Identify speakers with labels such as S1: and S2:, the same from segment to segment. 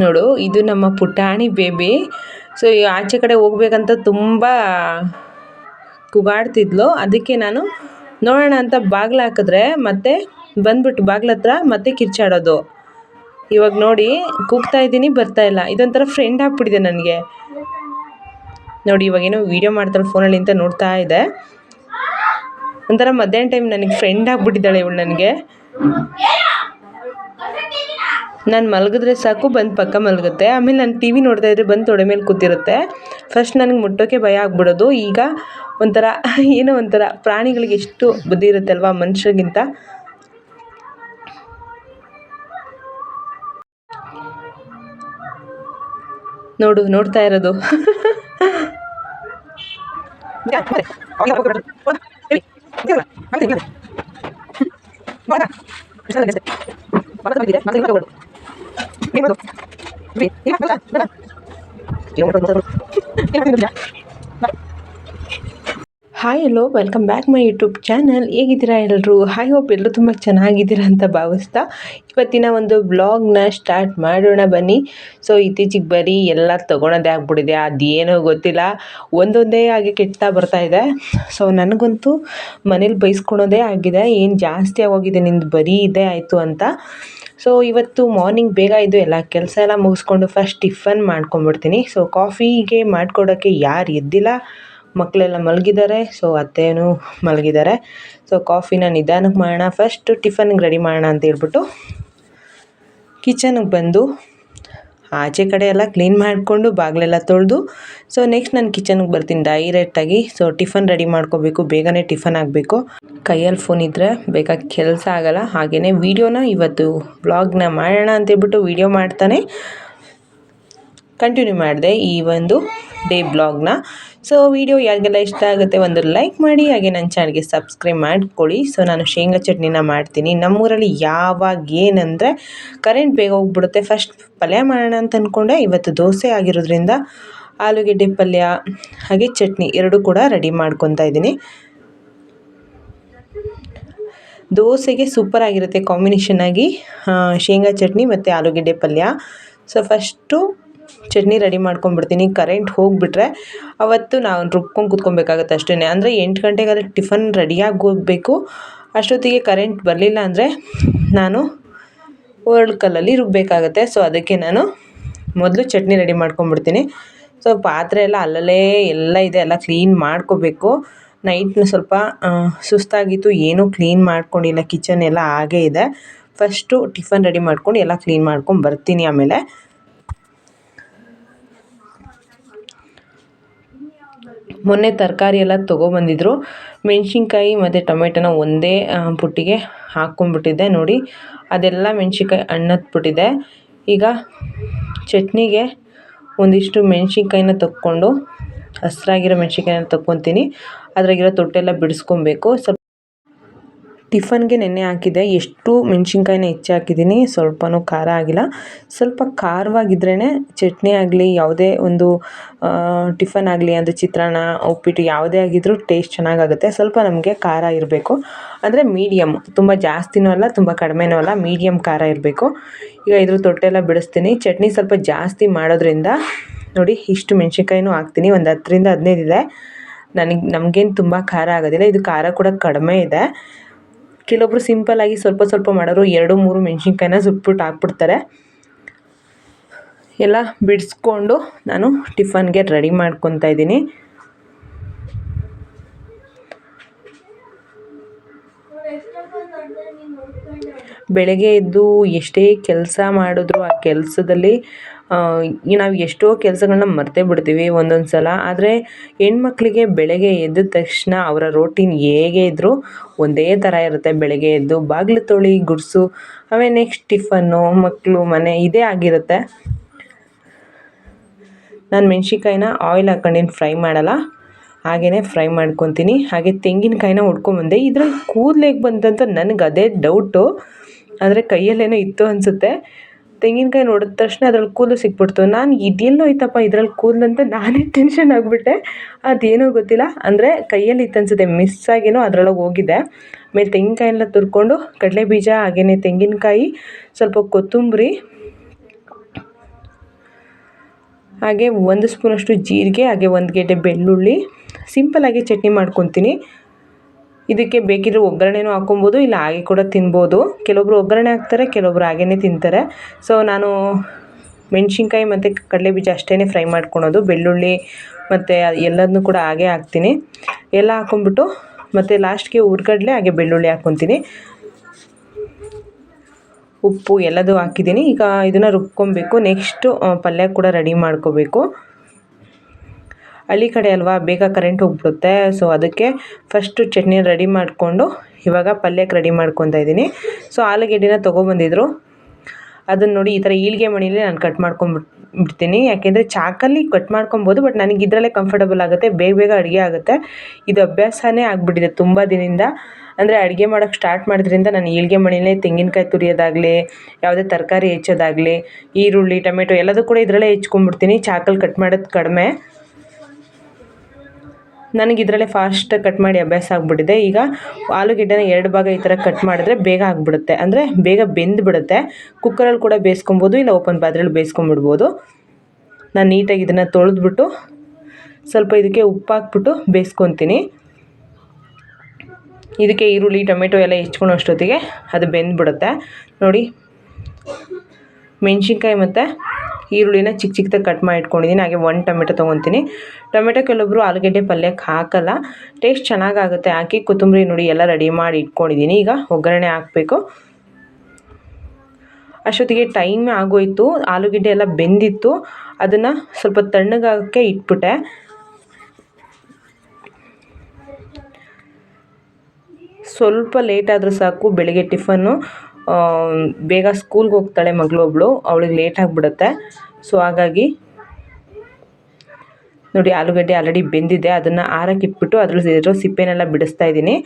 S1: ನೋಡು, ಇದು ನಮ್ಮ ಪುಟಾಣಿ ಬೇಬಿ. ಸೊ ಆಚೆ ಕಡೆ ಹೋಗ್ಬೇಕಂತ ತುಂಬ ಕೂಗಾಡ್ತಿದ್ಲು. ಅದಕ್ಕೆ ನಾನು ನೋಡೋಣ ಅಂತ ಬಾಗ್ಲು ಹಾಕಿದ್ರೆ ಮತ್ತೆ ಬಂದ್ಬಿಟ್ಟು ಬಾಗ್ಲ ಹತ್ರ ಮತ್ತೆ ಕಿರ್ಚಾಡೋದು. ಇವಾಗ ನೋಡಿ, ಕೂಗ್ತಾ ಇದ್ದೀನಿ, ಬರ್ತಾ ಇಲ್ಲ. ಇದೊಂಥರ ಫ್ರೆಂಡ್ ಆಗ್ಬಿಟ್ಟಿದೆ ನನಗೆ. ನೋಡಿ ಇವಾಗೇನೋ ವೀಡಿಯೋ ಮಾಡ್ತಾಳೆ ಫೋನಲ್ಲಿ ಅಂತ ನೋಡ್ತಾ ಇದೆ. ಒಂಥರ ಮಧ್ಯಾಹ್ನ ಟೈಮ್ ನನಗೆ ಫ್ರೆಂಡ್ ಆಗಿಬಿಟ್ಟಿದ್ದಾಳೆ ಇವಳು ನನಗೆ. ನಾನು ಮಲಗಿದ್ರೆ ಸಾಕು, ಬಂದು ಪಕ್ಕ ಮಲಗುತ್ತೆ. ಆಮೇಲೆ ನಾನು ಟಿ ವಿ ನೋಡ್ತಾ ಇದ್ರೆ ಬಂದು ತೊಡೆ ಮೇಲೆ ಕೂತಿರುತ್ತೆ. ಫಸ್ಟ್ ನನಗೆ ಮುಟ್ಟೋಕ್ಕೆ ಭಯ ಆಗ್ಬಿಡೋದು. ಈಗ ಒಂಥರ, ಏನೋ ಒಂಥರ ಪ್ರಾಣಿಗಳಿಗೆ ಎಷ್ಟು ಬುದ್ಧಿ ಇರುತ್ತೆ ಅಲ್ವಾ ಮನುಷ್ಯರಿಗಿಂತ? ನೋಡು, ನೋಡ್ತಾ ಇರೋದು. Hi yellow welcome back my YouTube channel ಹೇಗಿದ್ದೀರಾ ಎಲ್ಲರೂ ಹಾಯ್ ಹೋಪ್ ಎಲ್ಲರೂ ತುಂಬ ಚೆನ್ನಾಗಿದ್ದೀರಾ ಅಂತ ಭಾವಿಸ್ತಾ ಇವತ್ತಿನ ಒಂದು ಬ್ಲಾಗ್ನ ಸ್ಟಾರ್ಟ್ ಮಾಡೋಣ ಬನ್ನಿ. ಸೊ ಇತ್ತೀಚಿಗೆ ಬರೀ ಎಲ್ಲ ತೊಗೊಳೋದೇ ಆಗ್ಬಿಟ್ಟಿದೆ. ಅದೇನೋ ಗೊತ್ತಿಲ್ಲ. ಒಂದೊಂದೇ ಆಗಿ ಕೆಟ್ಟ ಬರ್ತಾ ಇದೆ. ಸೊ ನನಗಂತೂ ಮನೇಲಿ ಬೈಸ್ಕೊಳೋದೇ ಆಗಿದೆ. ಏನು ಜಾಸ್ತಿ ಆಗೋಗಿದೆ ನಿಂದು? ಬರೀ ಇದೇ ಆಯಿತು ಅಂತ. ಸೊ ಇವತ್ತು ಮಾರ್ನಿಂಗ್ ಬೇಗ ಇದು ಎಲ್ಲ ಕೆಲಸ ಎಲ್ಲ ಮುಗಿಸ್ಕೊಂಡು ಫಸ್ಟ್ ಟಿಫನ್ ಮಾಡ್ಕೊಂಬಿಡ್ತೀನಿ ಸೊ ಕಾಫಿಗೆ ಮಾಡಿಕೊಡೋಕ್ಕೆ ಯಾರು ಎದ್ದಿಲ್ಲ? ಮಕ್ಕಳೆಲ್ಲ ಮಲಗಿದ್ದಾರೆ. ಸೊ ಅತ್ತೆಯೂ ಮಲಗಿದ್ದಾರೆ. ಸೊ ಕಾಫಿನ ನಿಧಾನಕ್ಕೆ ಮಾಡೋಣ. ಫಸ್ಟು ಟಿಫನ್ಗೆ ರೆಡಿ ಮಾಡೋಣ ಅಂತ ಹೇಳ್ಬಿಟ್ಟು ಕಿಚನ್ಗೆ ಬಂದು ಆಚೆ ಕಡೆ ಎಲ್ಲ ಕ್ಲೀನ್ ಮಾಡಿಕೊಂಡು ಬಾಗಿಲೆಲ್ಲ ತೊಳೆದು ಸೊ ನೆಕ್ಸ್ಟ್ ನಾನು ಕಿಚನ್ಗೆ ಬರ್ತೀನಿ ಡೈರೆಕ್ಟಾಗಿ ಸೊ ಟಿಫನ್ ರೆಡಿ ಮಾಡ್ಕೋಬೇಕು, ಬೇಗನೆ ಟಿಫನ್ ಆಗಬೇಕು. ಕೈಯಲ್ಲಿ ಫೋನ್ ಇದ್ದರೆ ಬೇಗ ಕೆಲಸ ಆಗೋಲ್ಲ ಹಾಗೆಯೇ ವೀಡಿಯೋನ ಇವತ್ತು ಬ್ಲಾಗ್ನ ಮಾಡೋಣ ಅಂತೇಳ್ಬಿಟ್ಟು ವೀಡಿಯೋ ಮಾಡ್ತಾನೆ. ಕಂಟಿನ್ಯೂ ಮಾಡಿದೆ ಈ ಒಂದು ಡೇ ಬ್ಲಾಗ್ನ ಸೊ ವಿಡಿಯೋ ಯಾರಿಗೆಲ್ಲ ಇಷ್ಟ ಆಗುತ್ತೆ ಒಂದು ಲೈಕ್ ಮಾಡಿ, ಹಾಗೆ ನನ್ನ ಚಾನಲ್ಗೆ ಸಬ್ಸ್ಕ್ರೈಬ್ ಮಾಡ್ಕೊಳ್ಳಿ. ಸೊ ನಾನು ಶೇಂಗಾ ಚಟ್ನಿನ ಮಾಡ್ತೀನಿ. ನಮ್ಮೂರಲ್ಲಿ ಯಾವಾಗ ಏನಂದರೆ ಕರೆಂಟ್ ಬೇಗ ಹೋಗ್ಬಿಡುತ್ತೆ ಫಸ್ಟ್ ಪಲ್ಯ ಮಾಡೋಣ ಅಂತ ಅಂದ್ಕೊಂಡೆ ಇವತ್ತು ದೋಸೆ ಆಗಿರೋದ್ರಿಂದ ಆಲೂಗೆಡ್ಡೆ ಪಲ್ಯ, ಹಾಗೆ ಚಟ್ನಿ ಎರಡು ಕೂಡ ರೆಡಿ ಮಾಡ್ಕೊತಾ ಇದ್ದೀನಿ. ದೋಸೆಗೆ ಸೂಪರ್ ಆಗಿರುತ್ತೆ ಕಾಂಬಿನೇಷನ್ ಆಗಿ ಶೇಂಗಾ ಚಟ್ನಿ ಮತ್ತು ಆಲೂಗೆಡ್ಡೆ ಪಲ್ಯ. ಸೊ ಫಸ್ಟು ಚಟ್ನಿ ರೆಡಿ ಮಾಡ್ಕೊಂಡ್ಬಿಡ್ತೀನಿ. ಕರೆಂಟ್ ಹೋಗಿಬಿಟ್ರೆ ಅವತ್ತು ನಾನು ರುಬ್ಕೊಂಡು ಕೂತ್ಕೊಬೇಕಾಗತ್ತೆ ಅಷ್ಟೇ ಅಂದರೆ ಎಂಟು ಗಂಟೆಗಾದ್ರೆ ಟಿಫನ್ ರೆಡಿಯಾಗಿ ಹೋಗಬೇಕು. ಅಷ್ಟೊತ್ತಿಗೆ ಕರೆಂಟ್ ಬರಲಿಲ್ಲ ಅಂದರೆ ನಾನು ಒರಳು ಕಲ್ಲಲ್ಲಿ ರುಬ್ಬಬೇಕಾಗತ್ತೆ ಸೊ ಅದಕ್ಕೆ ನಾನು ಮೊದಲು ಚಟ್ನಿ ರೆಡಿ ಮಾಡ್ಕೊಂಬಿಡ್ತೀನಿ ಸೊ ಪಾತ್ರೆ ಎಲ್ಲ ಅಲ್ಲಲ್ಲೇ ಎಲ್ಲ ಇದೆ. ಎಲ್ಲ ಕ್ಲೀನ್ ಮಾಡ್ಕೋಬೇಕು. ನೈಟ್ನ ಸ್ವಲ್ಪ ಸುಸ್ತಾಗಿತ್ತು. ಏನೂ ಕ್ಲೀನ್ ಮಾಡ್ಕೊಂಡಿಲ್ಲ. ಕಿಚನ್ ಎಲ್ಲ ಹಾಗೇ ಇದೆ. ಫಸ್ಟು ಟಿಫನ್ ರೆಡಿ ಮಾಡ್ಕೊಂಡು ಎಲ್ಲ ಕ್ಲೀನ್ ಮಾಡ್ಕೊಂಡು ಬರ್ತೀನಿ ಆಮೇಲೆ. ಮೊನ್ನೆ ತರಕಾರಿ ಎಲ್ಲ ತೊಗೊಬಂದಿದ್ರು. ಮೆಣ್ಸಿನ್ಕಾಯಿ ಮತ್ತು ಟೊಮೆಟೊನ ಒಂದೇ ಪುಟ್ಟಿಗೆ ಹಾಕ್ಕೊಂಡ್ಬಿಟ್ಟಿದ್ದೆ ನೋಡಿ. ಅದೆಲ್ಲ ಮೆಣಸಿನ್ಕಾಯಿ ಹಣ್ಣತ್ಬಿಟ್ಟಿದೆ ಈಗ ಚಟ್ನಿಗೆ ಒಂದಿಷ್ಟು ಮೆಣಸಿನ್ಕಾಯಿನ ತಕ್ಕೊಂಡು, ಹಸ್ರಾಗಿರೋ ಮೆಣಸಿನ್ಕಾಯಿನ ತಕ್ಕೊತೀನಿ. ಅದ್ರಾಗಿರೋ ತೊಟ್ಟೆಲ್ಲ ಬಿಡಿಸ್ಕೊಬೇಕು. ಸ್ವಲ್ಪ ಟಿಫನ್ಗೆ ನೆನ್ನೆ ಹಾಕಿದ್ದೆ ಎಷ್ಟು ಮೆಣಸಿನ್ಕಾಯಿನ ಹೆಚ್ಚಿ ಹಾಕಿದ್ದೀನಿ. ಸ್ವಲ್ಪನೂ ಖಾರ ಆಗಿಲ್ಲ. ಸ್ವಲ್ಪ ಖಾರವಾಗಿದ್ರೇ ಚಟ್ನಿ ಆಗಲಿ, ಯಾವುದೇ ಒಂದು ಟಿಫನ್ ಆಗಲಿ, ಅಂದರೆ ಚಿತ್ರಾನ್ನ, ಉಪ್ಪಿಟ್ಟು ಯಾವುದೇ ಆಗಿದ್ರೂ ಟೇಸ್ಟ್ ಚೆನ್ನಾಗಾಗುತ್ತೆ. ಸ್ವಲ್ಪ ನಮಗೆ ಖಾರ ಇರಬೇಕು. ಅಂದರೆ ಮೀಡಿಯಮ್. ತುಂಬ ಜಾಸ್ತಿನೂ ಅಲ್ಲ, ತುಂಬ ಕಡಿಮೆನೂ ಅಲ್ಲ, ಮೀಡಿಯಮ್ ಖಾರ ಇರಬೇಕು. ಈಗ ಇದ್ರ ತೊಟ್ಟೆಲ್ಲ ಬಿಡಿಸ್ತೀನಿ. ಚಟ್ನಿ ಸ್ವಲ್ಪ ಜಾಸ್ತಿ ಮಾಡೋದ್ರಿಂದ, ನೋಡಿ, ಇಷ್ಟು ಮೆಣ್ಸಿನ್ಕಾಯಿನೂ ಹಾಕ್ತೀನಿ. ಒಂದು ಹತ್ತರಿಂದ ಹದಿನೈದು ಇದೆ. ನನಗೆ, ನಮಗೇನು ತುಂಬ ಖಾರ ಆಗೋದಿಲ್ಲ. ಇದು ಖಾರ ಕೂಡ ಕಡಿಮೆ ಇದೆ. ಕೆಲವೊಬ್ರು ಸಿಂಪಲ್ಲಾಗಿ ಸ್ವಲ್ಪ ಸ್ವಲ್ಪ ಮಾಡೋರು ಎರಡು, ಮೂರು ಮೆಣಸಿನ್ಕಾಯಿನ ಸುಟ್ಬಿಟ್ಟು ಹಾಕ್ಬಿಡ್ತಾರೆ. ಎಲ್ಲ ಬಿಡಿಸ್ಕೊಂಡು ನಾನು ಟಿಫನ್ಗೆ ರೆಡಿ ಮಾಡ್ಕೊತಾ ಇದ್ದೀನಿ. ಬೆಳಗ್ಗೆ ಎದ್ದು ಎಷ್ಟೇ ಕೆಲಸ ಮಾಡಿದ್ರು ಆ ಕೆಲಸದಲ್ಲಿ ನಾವು ಎಷ್ಟೋ ಕೆಲಸಗಳನ್ನ ಮರೆತೇ ಬಿಡ್ತೀವಿ ಒಂದೊಂದು ಸಲ, ಆದರೆ ಹೆಣ್ಮಕ್ಳಿಗೆ ಬೆಳಗ್ಗೆ ಎದ್ದ ತಕ್ಷಣ ಅವರ ರೋಟೀನ್ ಹೇಗೆ ಇದ್ದರೂ ಒಂದೇ ಥರ ಇರುತ್ತೆ. ಬೆಳಗ್ಗೆ ಎದ್ದು ಬಾಗಿಲು ತೊಳಿ, ಗುಡಿಸು, ಆಮೇಲೆ ನೆಕ್ಸ್ಟ್ ಟಿಫನ್ನು ಮಕ್ಕಳು ಮನೆ ಇದೇ ಆಗಿರುತ್ತೆ. ನಾನು ಮೆಣ್ಸಿನ್ಕಾಯಿನ ಆಯಿಲ್ ಹಾಕೊಂಡಿನಿ ಫ್ರೈ ಮಾಡಲ್ಲ. ಹಾಗೇ ಫ್ರೈ ಮಾಡ್ಕೊತೀನಿ. ಹಾಗೆ ತೆಂಗಿನಕಾಯಿನ ಹೊಡ್ಕೊಂಬಂದೆ ಇದ್ರಲ್ಲಿ ಕೂದಲೇಗೆ ಬಂತಂತ ನನಗೆ ಅದೇ ಡೌಟು ಆದರೆ ಕೈಯಲ್ಲೇನೋ ಇತ್ತು ಅನಿಸುತ್ತೆ. ತೆಂಗಿನಕಾಯಿ ನೋಡಿದ ತಕ್ಷಣ ಅದ್ರಲ್ಲಿ ಕೂದಲು ಸಿಕ್ಬಿಡ್ತು. ನಾನು ಇದೆಲ್ಲೋ ಐತಪ್ಪ ಇದ್ರಲ್ಲಿ ಕೂದಲು ನಾನೇ ಟೆನ್ಷನ್ ಆಗಿಬಿಟ್ಟೆ. ಅದೇನೋ ಗೊತ್ತಿಲ್ಲ. ಅಂದರೆ ಕೈಯಲ್ಲಿ ಇತ್ತು ಅನಿಸುತ್ತೆ ಮಿಸ್ ಆಗೇನೋ ಅದರೊಳಗೆ ಹೋಗಿದೆ. ಆಮೇಲೆ ತೆಂಗಿನಕಾಯಿ ಎಲ್ಲ ತುರ್ಕೊಂಡು ಕಡಲೆ ಬೀಜ ಹಾಗೆಯೇ ತೆಂಗಿನಕಾಯಿ, ಸ್ವಲ್ಪ ಕೊತ್ತಂಬರಿ, ಹಾಗೆ ಒಂದು ಸ್ಪೂನಷ್ಟು ಜೀರಿಗೆ, ಹಾಗೆ ಒಂದು ಗೆಡ್ಡೆ ಬೆಳ್ಳುಳ್ಳಿ, ಸಿಂಪಲ್ಲಾಗಿ ಚಟ್ನಿ ಮಾಡ್ಕೊತೀನಿ. ಇದಕ್ಕೆ ಬೇಕಿದ್ರೆ ಒಗ್ಗರಣೆನೂ ಹಾಕೊಬೋದು ಇಲ್ಲ ಹಾಗೆ ಕೂಡ ತಿನ್ಬೋದು. ಕೆಲವೊಬ್ರು ಒಗ್ಗರಣೆ ಹಾಕ್ತಾರೆ, ಕೆಲವೊಬ್ರು ಹಾಗೇ ತಿಂತಾರೆ. ಸೊ ನಾನು ಮೆಣಸಿನ್ಕಾಯಿ ಮತ್ತು ಕಡಲೆ ಬೀಜ ಅಷ್ಟೇ ಫ್ರೈ ಮಾಡ್ಕೊಳೋದು. ಬೆಳ್ಳುಳ್ಳಿ ಮತ್ತು ಎಲ್ಲದನ್ನೂ ಕೂಡ ಹಾಗೆ ಹಾಕ್ತೀನಿ. ಎಲ್ಲ ಹಾಕ್ಕೊಂಬಿಟ್ಟು ಮತ್ತು ಲಾಸ್ಟ್ಗೆ ಹುರ್ಗಡ್ಲೆ, ಹಾಗೆ ಬೆಳ್ಳುಳ್ಳಿ ಹಾಕ್ಕೊತೀನಿ. ಉಪ್ಪು ಎಲ್ಲದೂ ಹಾಕಿದ್ದೀನಿ. ಈಗ ಇದನ್ನು ರುಬ್ಕೊಬೇಕು. ನೆಕ್ಸ್ಟು ಪಲ್ಯ ಕೂಡ ರೆಡಿ ಮಾಡ್ಕೋಬೇಕು. ಹಳ್ಳಿ ಕಡೆ ಅಲ್ವಾ, ಬೇಗ ಕರೆಂಟ್ ಹೋಗ್ಬಿಡುತ್ತೆ. ಸೊ ಅದಕ್ಕೆ ಫಸ್ಟು ಚಟ್ನಿ ರೆಡಿ ಮಾಡಿಕೊಂಡು ಇವಾಗ ಪಲ್ಯಕ್ಕೆ ರೆಡಿ ಮಾಡ್ಕೊತಾ ಇದ್ದೀನಿ. ಸೊ ಆಲೂಗೆಡ್ಡೆನ ತೊಗೊಬಂದಿದ್ರು. ಅದನ್ನು ನೋಡಿ ಈ ಥರ ಈಳಿಗೆ ಮಣಿಲಿ ನಾನು ಕಟ್ ಮಾಡ್ಕೊಂಬಿಟ್ಟು ಬಿಡ್ತೀನಿ ಯಾಕೆಂದರೆ ಚಾಕಲ್ಲಿ ಕಟ್ ಮಾಡ್ಕೊಬೋದು ಬಟ್ ನನಗೆ ಇದರಲ್ಲೇ ಕಂಫರ್ಟಬಲ್ ಆಗುತ್ತೆ. ಬೇಗ ಬೇಗ ಅಡುಗೆ ಆಗುತ್ತೆ. ಇದು ಅಭ್ಯಾಸನೇ ಆಗಿಬಿಟ್ಟಿದೆ ತುಂಬ ದಿನದಿಂದ. ಅಂದರೆ ಅಡುಗೆ ಮಾಡೋಕ್ಕೆ ಸ್ಟಾರ್ಟ್ ಮಾಡಿದ್ರಿಂದ ನಾನು ಈಳಿಗೆ ಮಣಿಲೇ ತೆಂಗಿನಕಾಯಿ ತುರಿಯೋದಾಗಲಿ, ಯಾವುದೇ ತರಕಾರಿ ಹೆಚ್ಚೋದಾಗಲಿ, ಈರುಳ್ಳಿ, ಟೊಮೆಟೊ ಎಲ್ಲದೂ ಕೂಡ ಇದರಲ್ಲೇ ಹೆಚ್ಕೊಂಬಿಡ್ತೀನಿ. ಚಾಕಲ್ಲಿ ಕಟ್ ಮಾಡೋದು ಕಡಿಮೆ. ನನಗೆ ಇದರಲ್ಲೇ ಫಾಸ್ಟ್ ಕಟ್ ಮಾಡಿ ಅಭ್ಯಾಸ ಆಗಿಬಿಟ್ಟಿದೆ. ಈಗ ಆಲೂಗೆಡ್ಡೆನ ಎರಡು ಭಾಗ ಈ ಥರ ಕಟ್ ಮಾಡಿದ್ರೆ ಬೇಗ ಆಗಿಬಿಡುತ್ತೆ. ಅಂದರೆ ಬೇಗ ಬೆಂದುಬಿಡುತ್ತೆ ಕುಕ್ಕರಲ್ಲಿ ಕೂಡ ಬೇಯಿಸ್ಕೊಬೋದು, ಇಲ್ಲ ಓಪನ್ ಪಾತ್ರೆಯಲ್ಲಿ ಬೇಯಿಸ್ಕೊಂಬಿಡ್ಬೋದು ನಾನು ನೀಟಾಗಿ ಇದನ್ನು ತೊಳೆದ್ಬಿಟ್ಟು ಸ್ವಲ್ಪ ಇದಕ್ಕೆ ಉಪ್ಪು ಹಾಕ್ಬಿಟ್ಟು ಬೇಯಿಸ್ಕೊತೀನಿ. ಇದಕ್ಕೆ ಈರುಳ್ಳಿ, ಟೊಮೆಟೊ ಎಲ್ಲ ಹೆಚ್ಕೊಳೋ ಅಷ್ಟೊತ್ತಿಗೆ ಅದು ಬೆಂದ್ಬಿಡುತ್ತೆ. ನೋಡಿ, ಮೆಣಸಿನ್ಕಾಯಿ ಮತ್ತು ಈರುಳ್ಳಿನ ಚಿಕ್ಕ ಚಿಕ್ಕದಾಗಿ ಕಟ್ ಮಾಡಿ ಇಟ್ಕೊಂಡಿದ್ದೀನಿ ಹಾಗೆ ಒಂದು ಟೊಮೆಟೊ ತೊಗೊತೀನಿ. ಟೊಮೆಟೊ ಕೆಲವೊಬ್ಬರು ಆಲೂಗಡ್ಡೆ ಪಲ್ಯಕ್ಕೆ ಹಾಕಲ್ಲ. ಟೇಸ್ಟ್ ಚೆನ್ನಾಗಾಗುತ್ತೆ. ಹಾಕಿ ಕೊತ್ತಂಬರಿ, ನೋಡಿ ಎಲ್ಲ ರೆಡಿ ಮಾಡಿ ಇಟ್ಕೊಂಡಿದ್ದೀನಿ. ಈಗ ಒಗ್ಗರಣೆ ಹಾಕಬೇಕು. ಅಷ್ಟೊತ್ತಿಗೆ ಟೈಮ್ ಆಗೋಯಿತು. ಆಲೂಗಡ್ಡೆ ಎಲ್ಲ ಬೆಂದಿತ್ತು. ಅದನ್ನು ಸ್ವಲ್ಪ ತಣ್ಣಗಾಗೋಕ್ಕೆ ಇಟ್ಬಿಟ್ಟೆ. ಸ್ವಲ್ಪ ಲೇಟ್ ಆದರೂ ಸಾಕು. ಬೆಳಗ್ಗೆ ಟಿಫನ್ನು. ಬೇಗ ಸ್ಕೂಲ್ಗೆ ಹೋಗ್ತಾಳೆ ಮಗಳೊಬ್ಳು, ಅವಳಿಗೆ ಲೇಟ್ ಆಗಿಬಿಡುತ್ತೆ. ಸೊ ಹಾಗಾಗಿ ನೋಡಿ, ಆಲೂಗಡ್ಡೆ ಆಲ್ರೆಡಿ ಬೆಂದಿದೆ. ಅದನ್ನು ಆರಕ್ಕೆ ಇಟ್ಬಿಟ್ಟು ಅದ್ರಲ್ಲಿರೋ ಸಿಪ್ಪೆನೆಲ್ಲ ಬಿಡಿಸ್ತಾ ಇದ್ದೀನಿ.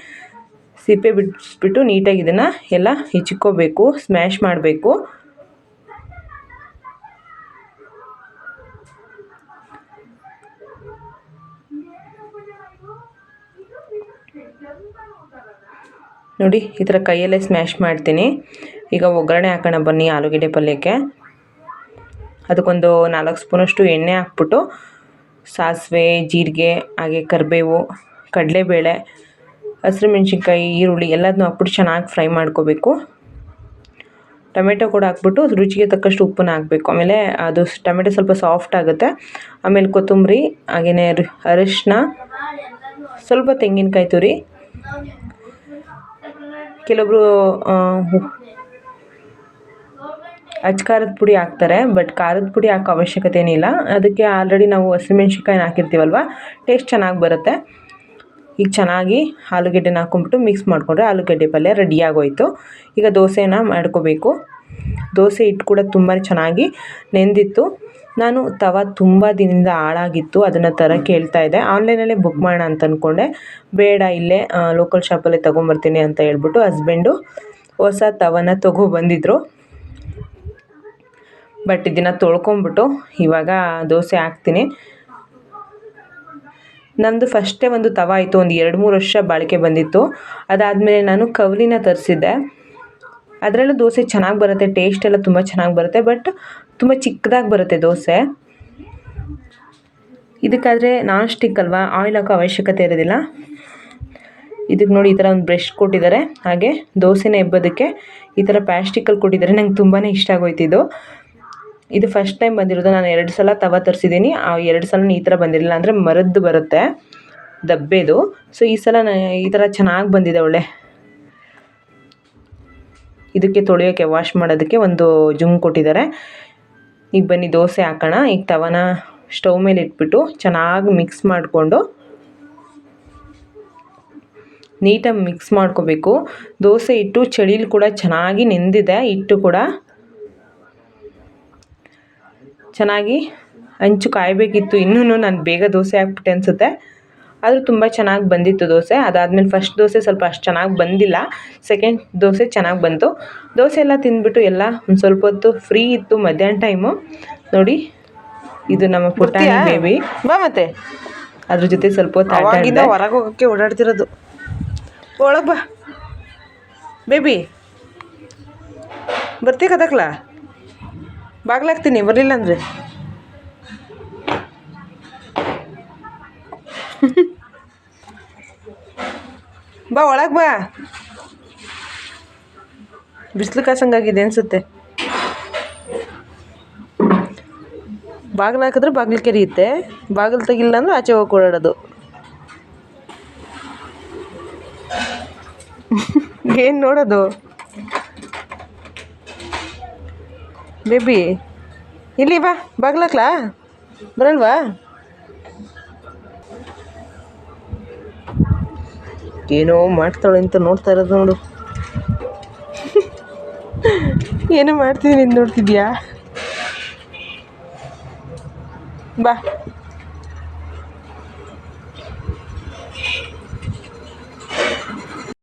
S1: ಸಿಪ್ಪೆ ಬಿಡಿಸ್ಬಿಟ್ಟು ನೀಟಾಗಿ ಇದನ್ನು ಎಲ್ಲ ಹೆಚ್ಚಿಕೋಬೇಕು ಸ್ಮ್ಯಾಶ್ ಮಾಡಬೇಕು. ನೋಡಿ, ಈ ಥರ ಕೈಯಲ್ಲೇ ಸ್ಮ್ಯಾಶ್ ಮಾಡ್ತೀನಿ. ಈಗ ಒಗ್ಗರಣೆ ಹಾಕೋಣ ಬನ್ನಿ ಆಲೂಗೆಡ್ಡೆ ಪಲ್ಯಕ್ಕೆ. ಅದಕ್ಕೊಂದು ನಾಲ್ಕು ಸ್ಪೂನಷ್ಟು ಎಣ್ಣೆ ಹಾಕ್ಬಿಟ್ಟು ಸಾಸಿವೆ, ಜೀರಿಗೆ, ಹಾಗೆ ಕರಿಬೇವು, ಕಡಲೆಬೇಳೆ, ಹಸಿರು ಮೆಣಸಿನ್ಕಾಯಿ, ಈರುಳ್ಳಿ ಎಲ್ಲದನ್ನೂ ಹಾಕ್ಬಿಟ್ಟು ಚೆನ್ನಾಗಿ ಫ್ರೈ ಮಾಡ್ಕೋಬೇಕು. ಟೊಮೆಟೊ ಕೂಡ ಹಾಕ್ಬಿಟ್ಟು ರುಚಿಗೆ ತಕ್ಕಷ್ಟು ಉಪ್ಪನ್ನ ಹಾಕಬೇಕು. ಆಮೇಲೆ ಅದು ಟೊಮೆಟೊ ಸ್ವಲ್ಪ ಸಾಫ್ಟ್ ಆಗುತ್ತೆ. ಆಮೇಲೆ ಕೊತ್ತಂಬರಿ ಹಾಗೆಯೇ ಅರಿಶಿನ ಸ್ವಲ್ಪ ತೆಂಗಿನಕಾಯಿ ತುರಿ ಕೆಲವೊಬ್ರು ಅಚ್ಚ ಖಾರದ ಪುಡಿ ಹಾಕ್ತಾರೆ, ಬಟ್ ಖಾರದ ಪುಡಿ ಹಾಕೋ ಅವಶ್ಯಕತೆ ಏನಿಲ್ಲ. ಅದಕ್ಕೆ ಆಲ್ರೆಡಿ ನಾವು ಹಸಿಮೆಣ್ಸಿನ್ಕಾಯಿನ ಹಾಕಿರ್ತೀವಲ್ವ, ಟೇಸ್ಟ್ ಚೆನ್ನಾಗಿ ಬರುತ್ತೆ. ಈಗ ಚೆನ್ನಾಗಿ ಆಲೂಗಡ್ಡೆನ ಹಾಕೊಂಡ್ಬಿಟ್ಟು ಮಿಕ್ಸ್ ಮಾಡಿಕೊಂಡ್ರೆ ಆಲೂಗಡ್ಡೆ ಪಲ್ಯ ರೆಡಿ ಆಗೋಯಿತು. ಈಗ ದೋಸೆನ ಮಾಡ್ಕೋಬೇಕು. ದೋಸೆ ಹಿಟ್ಟು ಕೂಡ ತುಂಬ ಚೆನ್ನಾಗಿ ನೆಂದಿತ್ತು. ನಾನು ತವ ತುಂಬ ದಿನದಿಂದ ಹಾಳಾಗಿತ್ತು, ಅದನ್ನು ತರೋಕ್ಕೆ ಹೇಳ್ತಾ ಇದ್ದೆ. ಆನ್ಲೈನಲ್ಲೇ ಬುಕ್ ಮಾಡೋಣ ಅಂತ ಅಂದ್ಕೊಂಡೆ ಬೇಡ, ಇಲ್ಲೇ ಲೋಕಲ್ ಶಾಪಲ್ಲೇ ತೊಗೊಂಬರ್ತೀನಿ ಅಂತ ಹೇಳ್ಬಿಟ್ಟು ಹಸ್ಬೆಂಡು ಹೊಸ ತವನ ತೊಗೊಬಂದಿದ್ರು ಬಟ್ ಇದನ್ನು ತೊಳ್ಕೊಂಬಿಟ್ಟು ಇವಾಗ ದೋಸೆ ಹಾಕ್ತೀನಿ. ನಮ್ಮದು ಫಸ್ಟೇ ಒಂದು ತವ ಆಯಿತು, ಒಂದು ಎರಡು ಮೂರು ವರ್ಷ ಬಾಳಿಕೆ ಬಂದಿತ್ತು. ಅದಾದಮೇಲೆ ನಾನು ಕವಲಿನ ತರಿಸಿದ್ದೆ. ಅದರಲ್ಲೂ ದೋಸೆ ಚೆನ್ನಾಗಿ ಬರುತ್ತೆ ಟೇಸ್ಟ್ ಎಲ್ಲ ತುಂಬ ಚೆನ್ನಾಗಿ ಬರುತ್ತೆ ಬಟ್ ತುಂಬ ಚಿಕ್ಕದಾಗಿ ಬರುತ್ತೆ ದೋಸೆ. ಇದಕ್ಕಾದರೆ ನಾನ್ ಸ್ಟಿಕ್ ಅಲ್ವಾ? ಆಯಿಲ್ ಹಾಕೋ ಅವಶ್ಯಕತೆ ಇರೋದಿಲ್ಲ. ಇದಕ್ಕೆ ನೋಡಿ ಈ ಥರ ಒಂದು ಬ್ರಷ್ ಕೊಟ್ಟಿದ್ದಾರೆ. ಹಾಗೆ ದೋಸೆನ ಎಬ್ಬೋದಕ್ಕೆ ಈ ಥರ ಪ್ಯಾಸ್ಟಿಕಲ್ಲಿ ಕೊಟ್ಟಿದ್ದಾರೆ. ನಂಗೆ ತುಂಬಾ ಇಷ್ಟ ಆಗೋಯ್ತಿದ್ದು ಇದು. ಫಸ್ಟ್ ಟೈಮ್ ಬಂದಿರೋದು. ನಾನು ಎರಡು ಸಲ ತವ ತರಿಸಿದ್ದೀನಿ. ಆ ಎರಡು ಸಲ ಈ ಥರ ಬಂದಿರಲಿಲ್ಲ ಅಂದರೆ ಮರದ್ದು ಬರುತ್ತೆ. ದಬ್ಬೆದು ಸೊ ಈ ಸಲ ಈ ಥರ ಚೆನ್ನಾಗಿ ಬಂದಿದೆ ಒಳ್ಳೆ. ಇದಕ್ಕೆ ತೊಳೆಯೋಕ್ಕೆ ವಾಶ್ ಮಾಡೋದಕ್ಕೆ ಒಂದು ಜುಮ್ ಕೊಟ್ಟಿದ್ದಾರೆ. ಈಗ ಬನ್ನಿ ದೋಸೆ ಹಾಕೋಣ. ಈಗ ತವನ ಸ್ಟವ್ ಮೇಲೆ ಇಟ್ಬಿಟ್ಟು ಚೆನ್ನಾಗಿ ಮಿಕ್ಸ್ ಮಾಡಿಕೊಂಡು ನೀಟಾಗಿ ಮಿಕ್ಸ್ ಮಾಡ್ಕೋಬೇಕು. ದೋಸೆ ಇಟ್ಟು ಚಳಿಲಿ ಕೂಡ ಚೆನ್ನಾಗಿ ನೆಂದಿದೆ. ಹಿಟ್ಟು ಕೂಡ ಚೆನ್ನಾಗಿ ಹಂಚು ಕಾಯಬೇಕಿತ್ತು. ಇನ್ನೂ ನಾನು ಬೇಗ ದೋಸೆ ಹಾಕ್ಬಿಟ್ಟೆ ಅನಿಸುತ್ತೆ. ಆದರೂ ತುಂಬ ಚೆನ್ನಾಗಿ ಬಂದಿತ್ತು ದೋಸೆ. ಅದಾದಮೇಲೆ ಫಸ್ಟ್ ದೋಸೆ ಸ್ವಲ್ಪ ಅಷ್ಟು ಚೆನ್ನಾಗಿ ಬಂದಿಲ್ಲ. ಸೆಕೆಂಡ್ ದೋಸೆ ಚೆನ್ನಾಗಿ ಬಂತು. ದೋಸೆ ಎಲ್ಲ ತಿಂದ್ಬಿಟ್ಟು ಎಲ್ಲ ಒಂದು ಸ್ವಲ್ಪ ಹೊತ್ತು ಫ್ರೀ ಇತ್ತು ಮಧ್ಯಾಹ್ನ ಟೈಮು ನೋಡಿ ಇದು ನಮ್ಮ ಪುಟ್ಟ ಬೇಬಿ ಬಾ ಮತ್ತೆ. ಅದ್ರ ಜೊತೆ ಸ್ವಲ್ಪ ಹೊತ್ತು ಹೊರಗೆ ಹೋಗೋಕ್ಕೆ ಓಡಾಡ್ತಿರೋದು. ಒಳಗೆ ಬಾ. ಬೇಬಿ ಬರ್ತೀಯ ಕದಕ್ಲ? ಬಾಗ್ಲಾಗ್ತೀನಿ ಬರಲಿಲ್ಲ ಅಂದರೆ. ಬಾ, ಒಳಗೆ ಬಾ. ಬಿಸಿಲು ಕಾಸಂಗಾಗಿದೆ ಅನ್ಸುತ್ತೆ. ಬಾಗಿಲು ಹಾಕಿದ್ರೆ ಬಾಗಿಲು ಕೆರೆಯುತ್ತೆ. ಬಾಗಿಲು ತೆಗಿಲ್ಲ ಅಂದ್ರೆ ಆಚೆ ಹೋಗಿ ಓಡಾಡೋದು. ಏನು ನೋಡೋದು? ಬೇಬಿ, ಇಲ್ಲಿ ಬಾ, ಬಾಗಿಲು ಹಾಕ್ಲಾ? ಬರಲ್ವಾ? ಏನೋ ಮಾಡ್ತಾಳೆ ಅಂತ ನೋಡ್ತಾ ಇರೋದು ನೋಡು. ಏನೋ ಮಾಡ್ತಿದ್ದೀನಿ ಅಂತ ನೋಡ್ತಿದ್ಯಾ? ಬಾ.